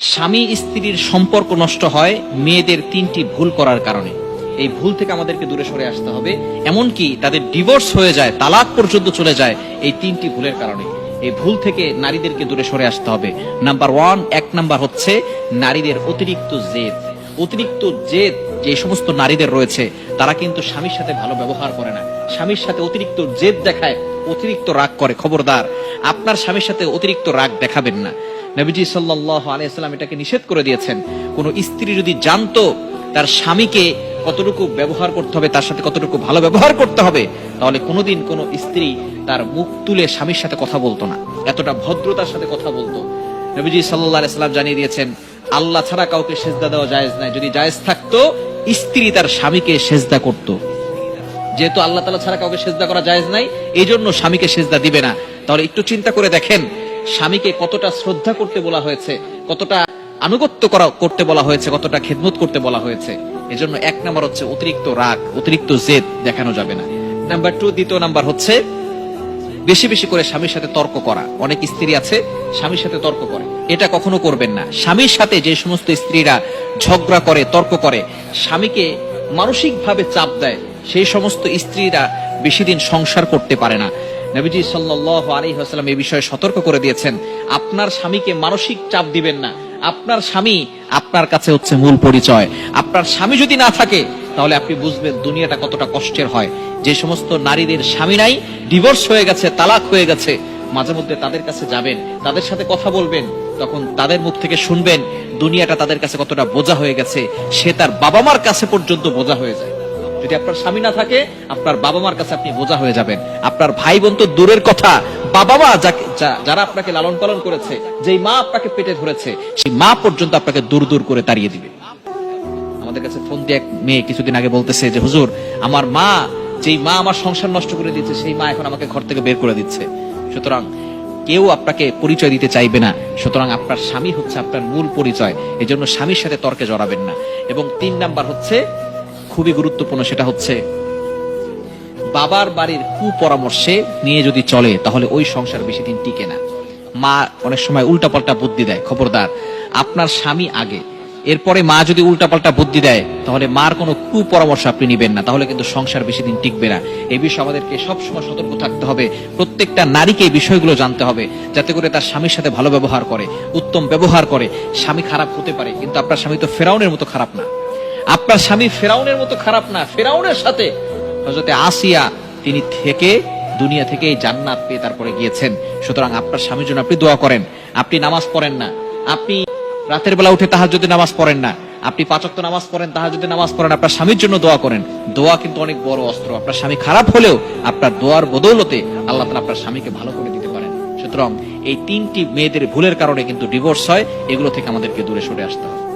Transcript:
স্বামী স্ত্রীর সম্পর্ক নষ্ট হয় মেয়েদের তিনটি ভুল করার কারণে। এই ভুল থেকে আমাদেরকে দূরে সরে আসতে হবে। এমনকি তাদের ডিভোর্স হয়ে যায়, তালাক পর্যন্ত চলে যায় এই তিনটি ভুলের কারণে। এই ভুল থেকে নারীদেরকে দূরে সরে আসতে হবে। নাম্বার ওয়ান এক নাম্বার হচ্ছে নারীদের অতিরিক্ত জেদ। অতিরিক্ত জেদ যে সমস্ত নারীদের রয়েছে, তারা কিন্তু স্বামীর সাথে ভালো ব্যবহার করে না। স্বামীর সাথে অতিরিক্ত জেদ দেখায়, অতিরিক্ত রাগ করে। খবরদার, আপনার স্বামীর সাথে অতিরিক্ত রাগ দেখাবেন না। নবীজি সাল্লাহ আলাইসাল্লাম এটাকে নিষেধ করে দিয়েছেন, কোন স্ত্রী যদি জানতো তার স্বামীকে কতটুকু ব্যবহার করতে হবে, তার সাথে কতটুকু ভালো ব্যবহার করতে হবে, তাহলে কোনোদিন কোনো স্ত্রী তার মুখ তুলে স্বামীর সাথে কথা বলতো না, এতটা ভদ্রতার সাথে কথা বলতো। নবীজি সাল্লাহ আলাইসাল্লাম জানিয়ে দিয়েছেন, আল্লাহ ছাড়া কাউকে সেজদা দেওয়া জায়েজ নাই, যদি জায়েজ থাকতো, স্ত্রী তার স্বামীকে সেজদা করতো। যেহেতু আল্লাহ তালা ছাড়া কাউকে সেজদা করা জায়েজ নাই এই জন্য স্বামীকে সেজদা দিবে না। তাহলে একটু চিন্তা করে দেখেন স্বামীকে কতটা শ্রদ্ধা করতে বলা হয়েছে, কতটা আনুগত্য করা করতে বলা হয়েছে, কতটা খেদমত করতে বলা হয়েছে, এজন্য এক নাম্বার হচ্ছে অতিরিক্ত রাগ, অতিরিক্ত জেদ দেখানো যাবে না। নাম্বার টু দ্বিতীয় নাম্বার হচ্ছে বেশি বেশি করে স্বামীর সাথে তর্ক করা। অনেক স্ত্রী আছে, স্বামীর সাথে তর্ক করে। এটা কখনো করবেন না। স্বামীর সাথে যে সমস্ত স্ত্রীরা ঝগড়া করে, তর্ক করে, স্বামীকে মানসিক ভাবে চাপ দেয়, সেই সমস্ত স্ত্রীরা বেশি দিন সংসার করতে পারে না। নবীজি সাল্লাহ আলী হাসলাম এই বিষয়ে সতর্ক করে দিয়েছেন, আপনার স্বামীকে মানসিক চাপ দিবেন না। আপনার স্বামী আপনার কাছে হচ্ছে মূল পরিচয়। আপনার স্বামী যদি না থাকে, তাহলে আপনি বুঝবেন দুনিয়াটা কতটা কষ্টের হয়। যে সমস্ত নারীদের স্বামী নাই ডিভোর্স হয়ে গেছে, তালাক হয়ে গেছে, মাঝে মধ্যে তাদের কাছে যাবেন, তাদের সাথে কথা বলবেন, তখন তাদের মুখ থেকে শুনবেন, দুনিয়াটা তাদের কাছে কতটা বোঝা হয়ে গেছে, সে তার বাবা মার কাছে পর্যন্ত বোঝা হয়ে যায়। যদি আপনার স্বামী না থাকে, আপনার বাবা মার কাছে আপনি বোঝা হয়ে যাবেন। আপনার ভাই বোন তো দূরের কথা। বাবা মা যারা আপনাকে লালন পালন করেছে, যেই মা আপনাকে পেটে ধরেছে, সেই মা পর্যন্ত আপনাকে দূর দূর করে তাড়িয়ে দিবে। আমাদের কাছে ফোন দিয়ে এক মেয়ে কিছুদিন আগে বলতেছে যে, হুজুর, আমার মা, যেই মা আমার সংসার নষ্ট করে দিচ্ছে সেই মা এখন আমাকে ঘর থেকে বের করে দিচ্ছে। সুতরাং কেউ আপনাকে পরিচয় দিতে চাইবে না। সুতরাং আপনার স্বামী হচ্ছে আপনার মূল পরিচয়। এই জন্য স্বামীর সাথে তর্কে জড়াবেন না। এবং তিন নাম্বার হচ্ছে খুবই গুরুত্বপূর্ণ সেটা হচ্ছে, বাবার বাড়ির কুপরামর্শে নিয়ে যদি চলে, তাহলে ওই সংসার বেশি দিন টিকে না। মা অনেক সময় উল্টাপাল্টা বুদ্ধি দেয়, খবরদার, আপনার স্বামী আগে। এরপরে মা যদি উল্টাপাল্টা বুদ্ধি দেয়, তাহলে মার কোনো কুপরামর্শ আপনি নিবেন না, তাহলে কিন্তু সংসার বেশি দিন টিকবে না। এই বিষয়ে আমাদেরকে সবসময় সতর্ক থাকতে হবে, প্রত্যেকটা নারীকে এই বিষয়গুলো জানতে হবে, যাতে করে তার স্বামীর সাথে ভালো ব্যবহার করে, উত্তম ব্যবহার করে, স্বামী খারাপ হতে পারে, কিন্তু আপনার স্বামী তো ফেরাউনের মতো খারাপ না। আপনার স্বামী ফেরাউনের মতো খারাপ না। ফেরাউনের সাথে হজরতে আসিয়া তিনি থেকে, দুনিয়া থেকে এই জান্নাত পেয়ে তারপরে গিয়েছেন। সুতরাং আপনার স্বামীর জন্য আপনি দোয়া করেন। আপনি নামাজ পড়েন না। আপনি রাতের বেলা উঠে তাহার যদি নামাজ পড়েন না। আপনি পাচক্ত নামাজ পড়েন তাহার যদি নামাজ পড়েন, আপনার স্বামীর জন্য দোয়া করেন। দোয়া কিন্তু অনেক বড় অস্ত্র। আপনার স্বামী খারাপ হলেও আপনার দোয়ার বদৌলতে আল্লাহ তালা আপনার স্বামীকে ভালো করে দিতে পারেন। সুতরাং এই তিনটি মেয়েদের ভুলের কারণে কিন্তু ডিভোর্স হয়। এগুলো থেকে আমাদেরকে দূরে সরে আসতে হবে।